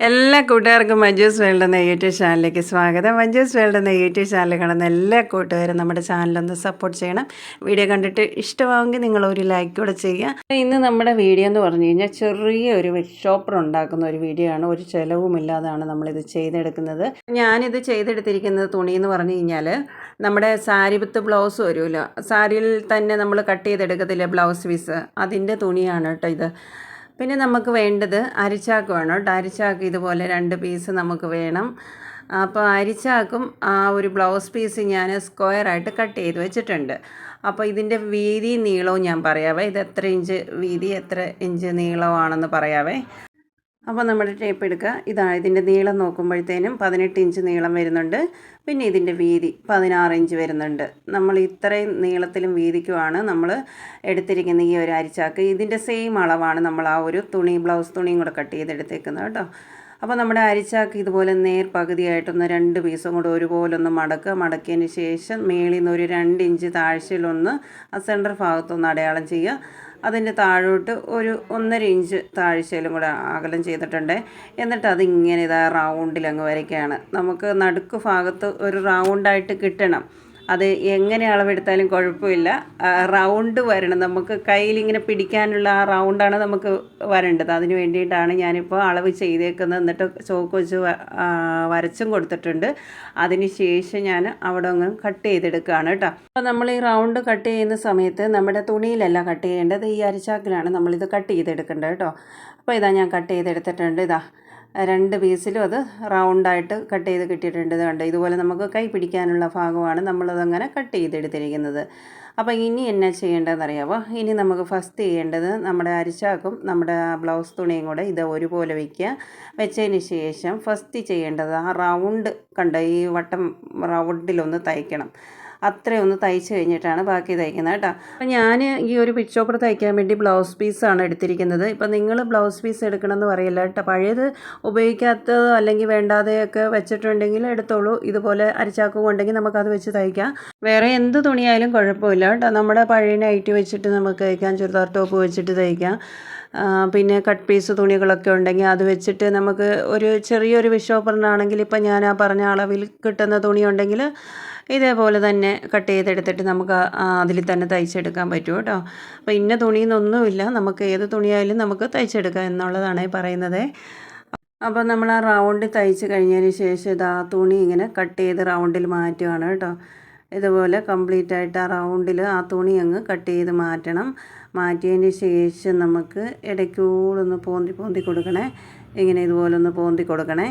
എല്ലാ കൂട്ടുകാർക്കും മഞ്ജൂസ് വേൾഡ് എന്ന യൂട്യൂബ് ചാനലിലേക്ക് സ്വാഗതം. മഞ്ജൂസ് വേൾഡ് എന്ന യൂട്യൂബ് ചാനൽ കാണുന്ന എല്ലാ കൂട്ടുകാരും നമ്മുടെ ചാനലൊന്ന് സപ്പോർട്ട് ചെയ്യണം. വീഡിയോ കണ്ടിട്ട് ഇഷ്ടമാവുമെങ്കിൽ നിങ്ങൾ ഒരു ലൈക്ക് കൂടെ ചെയ്യുക. ഇന്ന് നമ്മുടെ വീഡിയോ എന്ന് പറഞ്ഞു കഴിഞ്ഞാൽ ചെറിയ ഒരു ഷോപ്പർ ഉണ്ടാക്കുന്ന ഒരു വീഡിയോ ആണ്. ഒരു ചിലവുമില്ലാതാണ് നമ്മളിത് ചെയ്തെടുക്കുന്നത്. ഞാനിത് ചെയ്തെടുത്തിരിക്കുന്നത് തുണി എന്ന് പറഞ്ഞു കഴിഞ്ഞാൽ നമ്മുടെ സാരി വിത്ത് ബ്ലൗസ് വരുമല്ലോ. സാരിയിൽ തന്നെ നമ്മൾ കട്ട് ചെയ്തെടുക്കത്തില്ല ബ്ലൗസ് പീസ് അതിന്റെ തുണിയാണ് കേട്ടോ ഇത്. പിന്നെ നമുക്ക് വേണ്ടത് അരിച്ചാക്ക് വേണം കേട്ടോ. അരിച്ചാക്ക് ഇതുപോലെ രണ്ട് പീസ് നമുക്ക് വേണം. അപ്പോൾ അരിച്ചാക്കും ആ ഒരു ബ്ലൗസ് പീസ് ഞാൻ സ്ക്വയറായിട്ട് കട്ട് ചെയ്ത് വെച്ചിട്ടുണ്ട്. അപ്പോൾ ഇതിന്റെ വീതി നീളവും ഞാൻ പറയാവേ. ഇത് എത്ര ഇഞ്ച് വീതി എത്ര ഇഞ്ച് നീളമാണെന്ന് പറയാവേ. അപ്പോൾ നമ്മുടെ ടേപ്പ് എടുക്കുക. ഇതാ ഇതിന്റെ നീളം നോക്കുമ്പോഴത്തേനും പതിനെട്ട് ഇഞ്ച് നീളം വരുന്നുണ്ട്. പിന്നെ ഇതിന്റെ വീതി പതിനാറ് ഇഞ്ച് വരുന്നുണ്ട്. നമ്മൾ ഇത്രയും നീളത്തിലും വീതിക്കുമാണ് നമ്മൾ എടുത്തിരിക്കുന്ന ഈ ഒരു അരിച്ചാക്ക്. ഇതിന്റെ സെയിം അളവാണ് നമ്മൾ ആ ഒരു തുണി ബ്ലൗസ് തുണിയും കൂടെ കട്ട് ചെയ്തെടുത്തേക്കുന്നത് കേട്ടോ. അപ്പോൾ നമ്മുടെ അരിച്ചാക്ക് ഇതുപോലെ നേർ പകുതിയായിട്ടൊന്ന് രണ്ട് പീസും കൂടെ ഒരുപോലെ ഒന്ന് മടക്കുക. മടക്കിയതിന് ശേഷം മേളിൽ നിന്ന് ഒരു രണ്ട് ഇഞ്ച് താഴ്ചയിലൊന്ന് ആ സെന്റർ ഭാഗത്തൊന്ന് അടയാളം ചെയ്യുക. അതിന്റെ താഴോട്ട് ഒരു ഒന്നര ഇഞ്ച് താഴ്ചയിലും കൂടെ അകലം ചെയ്തിട്ടുണ്ട്. എന്നിട്ട് അതിങ്ങനെ ഇതാ റൗണ്ടിൽ അങ്ങ് വരയ്ക്കുകയാണ്. നമുക്ക് നടുക്ക് ഭാഗത്ത് ഒരു റൗണ്ടായിട്ട് കിട്ടണം. അത് എങ്ങനെ അളവെടുത്താലും കുഴപ്പമില്ല. റൗണ്ട് വരണം. നമുക്ക് കയ്യിലിങ്ങനെ പിടിക്കാനുള്ള ആ റൗണ്ടാണ് നമുക്ക് വരേണ്ടത്. അതിന് വേണ്ടിയിട്ടാണ് ഞാനിപ്പോൾ അളവ് ചെയ്തേക്കുന്നത്. എന്നിട്ട് ചോക്ക് വെച്ച് വരച്ചും കൊടുത്തിട്ടുണ്ട്. അതിന് ശേഷം ഞാൻ അവിടെ അങ്ങ് കട്ട് ചെയ്തെടുക്കുകയാണ് കേട്ടോ. അപ്പോൾ നമ്മൾ ഈ റൗണ്ട് കട്ട് ചെയ്യുന്ന സമയത്ത് നമ്മുടെ തുണിയിലല്ല കട്ട് ചെയ്യേണ്ടത്. ഈ അരിച്ചാക്കിലാണ് നമ്മളിത് കട്ട് ചെയ്തെടുക്കേണ്ടത് കേട്ടോ. അപ്പോൾ ഇതാ ഞാൻ കട്ട് ചെയ്തെടുത്തിട്ടുണ്ട്. ഇതാ. രണ്ട് പീസിലും അത് റൗണ്ടായിട്ട് കട്ട് ചെയ്ത് കിട്ടിയിട്ടുണ്ട് കണ്ട്? ഇതുപോലെ നമുക്ക് കൈ പിടിക്കാനുള്ള ഭാഗമാണ് നമ്മളതങ്ങനെ കട്ട് ചെയ്തെടുത്തിരിക്കുന്നത്. അപ്പോൾ ഇനി എന്നാ ചെയ്യേണ്ടതെന്ന് അറിയാമോ ഇനി നമുക്ക് ഫസ്റ്റ് ചെയ്യേണ്ടത് നമ്മുടെ അരിച്ചാക്കും നമ്മുടെ ബ്ലൗസ് തുണിയും കൂടെ ഇത് ഒരുപോലെ വയ്ക്കുക വെച്ചതിന് ശേഷം ഫസ്റ്റ് ചെയ്യേണ്ടത് ആ റൗണ്ട് കണ്ട? ഈ വട്ടം റൗണ്ടിലൊന്ന് തയ്ക്കണം. അത്രയൊന്ന് തയ്ച്ച് കഴിഞ്ഞിട്ടാണ് ബാക്കി തയ്ക്കുന്നത് കേട്ടോ. അപ്പം ഞാൻ ഈ ഒരു പിച്ചോപ്പർ തയ്ക്കാൻ വേണ്ടി ബ്ലൗസ് പീസാണ് എടുത്തിരിക്കുന്നത്. ഇപ്പം നിങ്ങൾ ബ്ലൗസ് പീസ് എടുക്കണമെന്ന് പറയില്ല കേട്ടോ. പഴയത് ഉപയോഗിക്കാത്തതോ അല്ലെങ്കിൽ വേണ്ടാതെയൊക്കെ വെച്ചിട്ടുണ്ടെങ്കിൽ എടുത്തോളൂ. ഇതുപോലെ അരിച്ചാക്കും ഉണ്ടെങ്കിൽ നമുക്കത് വെച്ച് തയ്ക്കാം. വേറെ എന്ത് തുണിയായാലും കുഴപ്പമില്ല കേട്ടോ. നമ്മുടെ പഴയ നൈറ്റ് വെച്ചിട്ട് നമുക്ക് തയ്ക്കാം. ചുരിദാർ ടോപ്പ് വെച്ചിട്ട് തയ്ക്കാം. പിന്നെ കട്ട് പീസ് തുണികളൊക്കെ ഉണ്ടെങ്കിൽ അത് വെച്ചിട്ട് നമുക്ക് ഒരു ചെറിയൊരു വിഷോപ്പറിനാണെങ്കിൽ ഇപ്പം ഞാൻ ആ പറഞ്ഞ അളവിൽ കിട്ടുന്ന തുണി ഉണ്ടെങ്കിൽ ഇതേപോലെ തന്നെ കട്ട് ചെയ്തെടുത്തിട്ട് നമുക്ക് അതിൽ തന്നെ തയ്ച്ചെടുക്കാൻ പറ്റും കേട്ടോ. അപ്പോൾ ഇന്ന തുണിയെന്നൊന്നുമില്ല നമുക്ക് ഏത് തുണിയായാലും നമുക്ക് തയ്ച്ചെടുക്കാം എന്നുള്ളതാണ് പറയുന്നത്. അപ്പോൾ നമ്മൾ ആ റൗണ്ട് തയ്ച്ച് കഴിഞ്ഞതിന് ശേഷം ഇത് ആ തുണി ഇങ്ങനെ കട്ട് ചെയ്ത് റൗണ്ടിൽ മാറ്റുകയാണ് കേട്ടോ. ഇതുപോലെ കംപ്ലീറ്റ് ആയിട്ട് ആ റൗണ്ടിൽ ആ തുണി അങ്ങ് കട്ട് ചെയ്ത് മാറ്റണം. മാറ്റിയതിന് ശേഷം നമുക്ക് ഇടയ്ക്കൂടെ ഒന്ന് പോന്തി പോന്തി കൊടുക്കണേ. ഇങ്ങനെ ഇതുപോലെ ഒന്ന് പോന്തി കൊടുക്കണേ.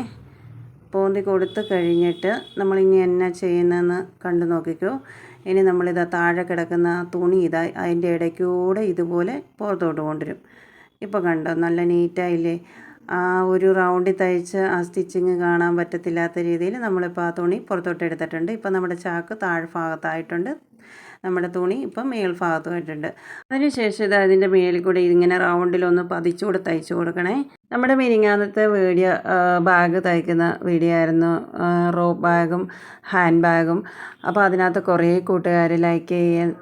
പോന്തി കൊടുത്ത് കഴിഞ്ഞിട്ട് നമ്മളിനി എന്നാ ചെയ്യുന്നതെന്ന് കണ്ടു നോക്കിക്കോ. ഇനി നമ്മളിതാ താഴെ കിടക്കുന്ന തുണി ഇതാ അതിന്റെ ഇടയ്ക്കൂടെ ഇതുപോലെ പുറത്തോട്ട് കൊണ്ടുവരും. ഇപ്പോൾ കണ്ടോ നല്ല നീറ്റായില്ലേ? ആ ഒരു റൗണ്ടിൽ തയ്ച്ച് ആ സ്റ്റിച്ചിങ് കാണാൻ പറ്റത്തില്ലാത്ത രീതിയിൽ നമ്മളിപ്പോൾ ആ തുണി പുറത്തോട്ട് എടുത്തിട്ടുണ്ട്. ഇപ്പോൾ നമ്മുടെ ചാക്ക് താഴ്ഭാഗത്തായിട്ടുണ്ട് നമ്മുടെ തുണി ഇപ്പം മേൽഭാഗത്തുമായിട്ടുണ്ട് അതിനുശേഷം ഇത് അതിന്റെ മേലിൽ കൂടെ ഇതിങ്ങനെ റൗണ്ടിലൊന്ന് പതിച്ചുകൂടെ തയ്ച്ചു കൊടുക്കണേ. നമ്മുടെ മിനിങ്ങാന്നത്തെ വീഡിയോ ബാഗ് തയ്ക്കുന്ന വീഡിയോ ആയിരുന്നു. റോ ബാഗും ഹാൻഡ് ബാഗും. അപ്പോൾ അതിനകത്ത് കുറേ കൂട്ടുകാർ ലൈക്ക് ചെയ്യുകയും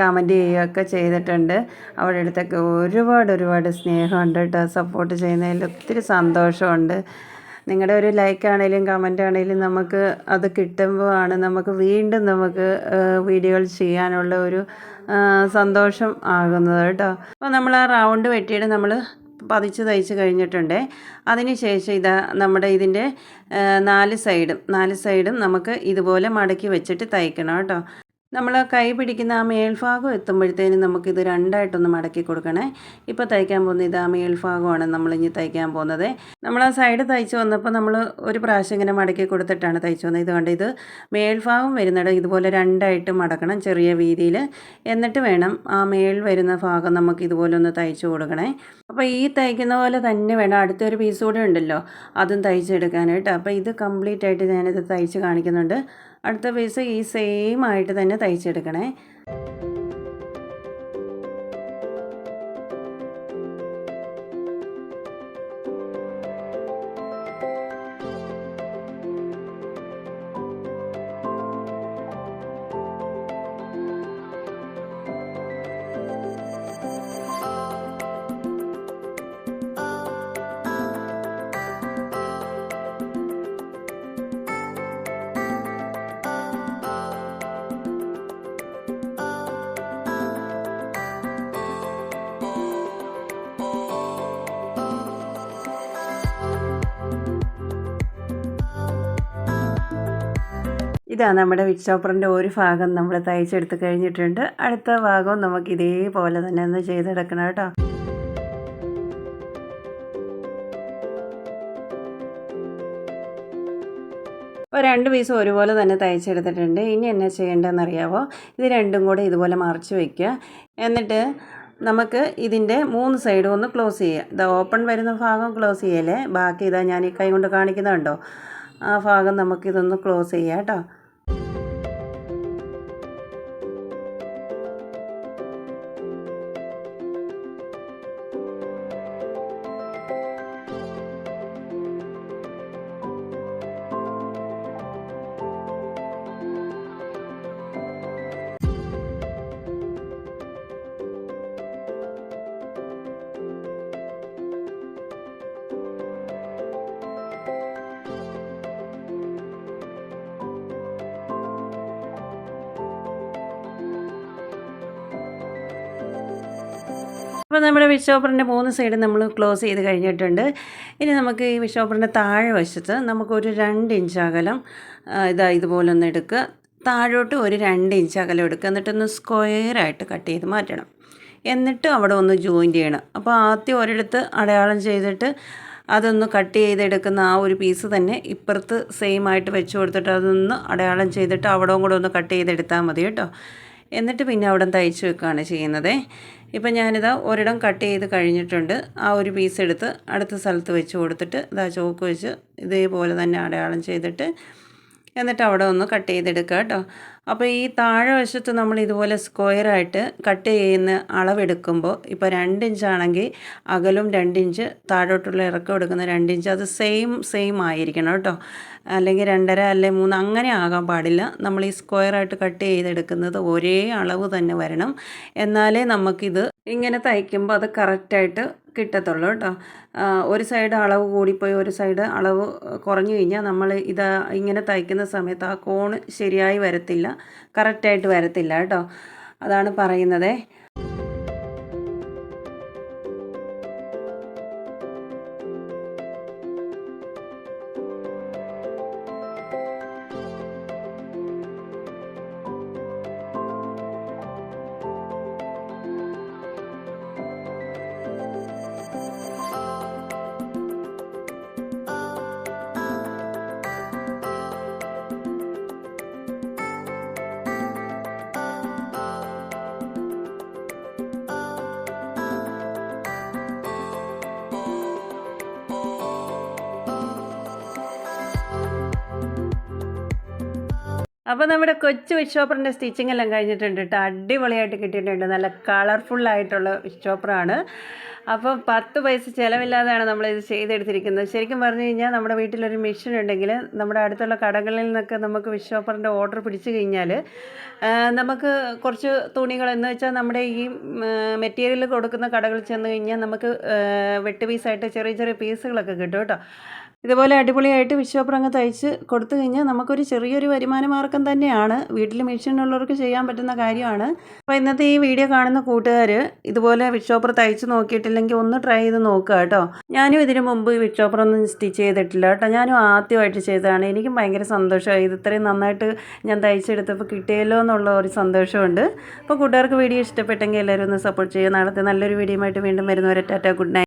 കമന്റ് ചെയ്യുകയൊക്കെ ചെയ്തിട്ടുണ്ട്. അവിടെ അടുത്തൊക്കെ ഒരുപാട് ഒരുപാട് സ്നേഹമുണ്ട് കേട്ടോ. സപ്പോർട്ട് ചെയ്യുന്നതിൽ ഒത്തിരി സന്തോഷമുണ്ട്. നിങ്ങളുടെ ഒരു ലൈക്ക് ആണെങ്കിലും കമന്റ് ആണെങ്കിലും നമുക്ക് അത് കിട്ടുമ്പോഴാണ് നമുക്ക് വീണ്ടും നമുക്ക് വീഡിയോകൾ ചെയ്യാനുള്ള ഒരു സന്തോഷം ആകുന്നത് കേട്ടോ. അപ്പോൾ നമ്മൾ ആ റൗണ്ട് വെട്ടിയിട്ട് നമ്മൾ പതിച്ച് തയ്ച്ച് കഴിഞ്ഞിട്ടുണ്ട്. അതിന് ശേഷം ഇതാ നമ്മുടെ ഇതിന്റെ നാല് സൈഡും നാല് സൈഡും നമുക്ക് ഇതുപോലെ മടക്കി വെച്ചിട്ട് തയ്ക്കണം കേട്ടോ. നമ്മൾ കൈ പിടിക്കുന്ന ആ മേൽഭാഗം എത്തുമ്പോഴത്തേനും നമുക്കിത് രണ്ടായിട്ടൊന്ന് മടക്കി കൊടുക്കണേ. ഇപ്പോൾ തയ്ക്കാൻ പോകുന്ന ഇത് ആ മേൽഭാഗമാണ് നമ്മളിനി തയ്ക്കാൻ പോകുന്നത്. നമ്മൾ ആ സൈഡ് തയ്ച്ച് വന്നപ്പോൾ നമ്മൾ ഒരു പ്രാവശ്യം ഇങ്ങനെ മടക്കി കൊടുത്തിട്ടാണ് തയ്ച്ചു വന്നത്. ഇതുകൊണ്ട് കണ്ട് ഇത് മേൽഭാഗം വരുന്നിടം ഇതുപോലെ രണ്ടായിട്ട് മടക്കണം ചെറിയ വീതിയിൽ എന്നിട്ട് വേണം ആ മേൽ വരുന്ന ഭാഗം നമുക്ക് ഇതുപോലെ ഒന്ന് തയ്ച്ചു കൊടുക്കണേ. അപ്പോൾ ഈ തയ്ക്കുന്ന പോലെ തന്നെ വേണം. അടുത്തൊരു പീസ് കൂടെ ഉണ്ടല്ലോ അതും തയ്ച്ചെടുക്കാനായിട്ട്. അപ്പോൾ ഇത് കംപ്ലീറ്റ് ആയിട്ട് ഞാനിത് തയ്ച്ച് കാണിക്കുന്നുണ്ട്. അടുത്ത പീസ് ഈ സെയിം ആയിട്ട് തന്നെ തയ്ച്ചെടുക്കണേ. ഇതാണ് നമ്മുടെ വിച്ച് ഒരു ഭാഗം നമ്മൾ തയ്ച്ചെടുത്ത് കഴിഞ്ഞിട്ടുണ്ട്. അടുത്ത ഭാഗവും നമുക്ക് ഇതേപോലെ തന്നെ ഒന്ന് ചെയ്തെടുക്കണം കേട്ടോ. അപ്പോൾ രണ്ട് പീസും ഒരുപോലെ തന്നെ തയ്ച്ചെടുത്തിട്ടുണ്ട്. ഇനി എന്നാ ചെയ്യേണ്ടതെന്ന് അറിയാവോ? ഇത് രണ്ടും കൂടെ ഇതുപോലെ മറച്ച് വയ്ക്കുക എന്നിട്ട് നമുക്ക് ഇതിന്റെ മൂന്ന് സൈഡും ഒന്ന് ക്ലോസ് ചെയ്യുക. ഇത് ഓപ്പൺ വരുന്ന ഭാഗം ക്ലോസ് ചെയ്യല്ലേ? ബാക്കി ഇതാ ഞാൻ ഈ കൈ കൊണ്ട് കാണിക്കുന്നുണ്ടോ? ആ ഭാഗം നമുക്കിതൊന്ന് ക്ലോസ് ചെയ്യാം കേട്ടോ. അപ്പോൾ നമ്മുടെ വിഷോപ്പറിന്റെ മൂന്ന് സൈഡ് നമ്മൾ ക്ലോസ് ചെയ്ത് കഴിഞ്ഞിട്ടുണ്ട്. ഇനി നമുക്ക് ഈ വിഷോപ്പറിന്റെ താഴെ വശത്ത് നമുക്കൊരു രണ്ട് ഇഞ്ച് അകലം ഇതാ ഇതുപോലെ ഒന്ന് എടുക്കുക. താഴോട്ട് ഒരു രണ്ട് ഇഞ്ച് അകലം എടുക്കുക. എന്നിട്ടൊന്ന് സ്ക്വയറായിട്ട് കട്ട് ചെയ്ത് മാറ്റണം. എന്നിട്ട് അവിടെ ഒന്ന് ജോയിൻ ചെയ്യണം. അപ്പോൾ ആദ്യം ഒരിടത്ത് അടയാളം ചെയ്തിട്ട് അതൊന്ന് കട്ട് ചെയ്തെടുക്കുന്ന ആ ഒരു പീസ് തന്നെ ഇപ്പുറത്ത് സെയിം ആയിട്ട് വെച്ച് കൊടുത്തിട്ട് അതൊന്ന് അടയാളം ചെയ്തിട്ട് അവിടവും കൂടെ ഒന്ന് കട്ട് ചെയ്തെടുത്താൽ മതി കേട്ടോ. എന്നിട്ട് പിന്നെ അവിടെ തയ്ച്ച് വെക്കുകയാണ് ചെയ്യുന്നത്. ഇപ്പം ഞാനിതാ ഒരിടം കട്ട് ചെയ്ത് കഴിഞ്ഞിട്ടുണ്ട്. ആ ഒരു പീസ് എടുത്ത് അടുത്ത സ്ഥലത്ത് വെച്ച് കൊടുത്തിട്ട് ഇതാ ചോക്ക് വെച്ച് ഇതേപോലെ തന്നെ അടയാളം ചെയ്തിട്ട് എന്നിട്ട് അവിടെ ഒന്ന് കട്ട് ചെയ്തെടുക്കുക കേട്ടോ. അപ്പോൾ ഈ താഴെ വശത്ത് നമ്മൾ ഇതുപോലെ സ്ക്വയറായിട്ട് കട്ട് ചെയ്യുന്ന അളവെടുക്കുമ്പോൾ ഇപ്പോൾ രണ്ട് ഇഞ്ചാണെങ്കിൽ അകലും രണ്ട് ഇഞ്ച് താഴോട്ടുള്ള ഇറക്കം എടുക്കുന്ന രണ്ട് ഇഞ്ച് അത് സെയിം സെയിം ആയിരിക്കണം കേട്ടോ. അല്ലെങ്കിൽ രണ്ടര അല്ലെങ്കിൽ മൂന്ന് അങ്ങനെ ആകാൻ പാടില്ല. നമ്മൾ ഈ സ്ക്വയറായിട്ട് കട്ട് ചെയ്തെടുക്കുന്നത് ഒരേ അളവ് തന്നെ വരണം. എന്നാലേ നമുക്കിത് ഇങ്ങനെ തയ്ക്കുമ്പോൾ അത് കറക്റ്റായിട്ട് കിട്ടത്തുള്ളൂ കേട്ടോ. ഒരു സൈഡ് അളവ് കൂടിപ്പോയി ഒരു സൈഡ് അളവ് കുറഞ്ഞു കഴിഞ്ഞാൽ നമ്മൾ ഇത് ഇങ്ങനെ തയ്ക്കുന്ന സമയത്ത് ആ കോൺ ശരിയായി വരത്തില്ല കറക്റ്റായിട്ട് വരത്തില്ല കേട്ടോ. അതാണ് പറയുന്നത്. അപ്പോൾ നമ്മുടെ കൊച്ചു വിഷോപ്പറിന്റെ സ്റ്റിച്ചിങ് എല്ലാം കഴിഞ്ഞിട്ടുണ്ട് കേട്ടോ അടിപൊളിയായിട്ട് കിട്ടിയിട്ടുണ്ട്. നല്ല കളർഫുള്ളായിട്ടുള്ള വിഷോപ്പറാണ് അപ്പോൾ പത്ത് പൈസ ചിലവില്ലാതെയാണ് നമ്മളിത് ചെയ്തെടുത്തിരിക്കുന്നത്. ശരിക്കും പറഞ്ഞു കഴിഞ്ഞാൽ നമ്മുടെ വീട്ടിലൊരു മെഷീൻ ഉണ്ടെങ്കിൽ നമ്മുടെ അടുത്തുള്ള കടകളിൽ നിന്നൊക്കെ നമുക്ക് വിഷോപ്പറിന്റെ ഓർഡർ പിടിച്ചു കഴിഞ്ഞാൽ നമുക്ക് കുറച്ച് തുണികൾ എന്ന് വെച്ചാൽ നമ്മുടെ ഈ മെറ്റീരിയൽ കൊടുക്കുന്ന കടകളിൽ ചെന്ന് കഴിഞ്ഞാൽ നമുക്ക് വെട്ട് പീസായിട്ട് ചെറിയ ചെറിയ പീസുകളൊക്കെ കിട്ടും കേട്ടോ ഇതുപോലെ അടിപൊളിയായിട്ട് വിശ്വപ്രങ്ങ് തയ്ച്ച് കൊടുത്തു കഴിഞ്ഞാൽ നമുക്കൊരു ചെറിയൊരു വരുമാന മാർഗം തന്നെയാണ്. വീട്ടിൽ മെഷീനുള്ളവർക്ക് ചെയ്യാൻ പറ്റുന്ന കാര്യമാണ്. അപ്പോൾ ഇന്നത്തെ ഈ വീഡിയോ കാണുന്ന കൂട്ടുകാർ ഇതുപോലെ വിഷോപ്പർ തയ്ച്ച് നോക്കിയിട്ടില്ലെങ്കിൽ ഒന്ന് ട്രൈ ചെയ്ത് നോക്കുക കേട്ടോ. ഞാനും ഇതിനു മുമ്പ് വിക്ഷോപ്പറൊന്നും സ്റ്റിച്ച് ചെയ്തിട്ടില്ല കേട്ടോ. ഞാനും ആദ്യമായിട്ട് ചെയ്തതാണ്. എനിക്കും ഭയങ്കര സന്തോഷമായി. ഇത് ഇത്രയും നന്നായിട്ട് ഞാൻ തയ്ച്ചെടുത്തപ്പോൾ കിട്ടിയല്ലോ എന്നുള്ള ഒരു സന്തോഷമുണ്ട്. അപ്പോൾ കൂട്ടുകാർക്ക് വീഡിയോ ഇഷ്ടപ്പെട്ടെങ്കിൽ എല്ലാവരും ഒന്ന് സപ്പോർട്ട് ചെയ്യുക. നാളത്തെ നല്ലൊരു വീഡിയോ ആയിട്ട് വീണ്ടും വരുന്നവരെ ടാറ്റ ഗുഡ് നൈറ്റ്.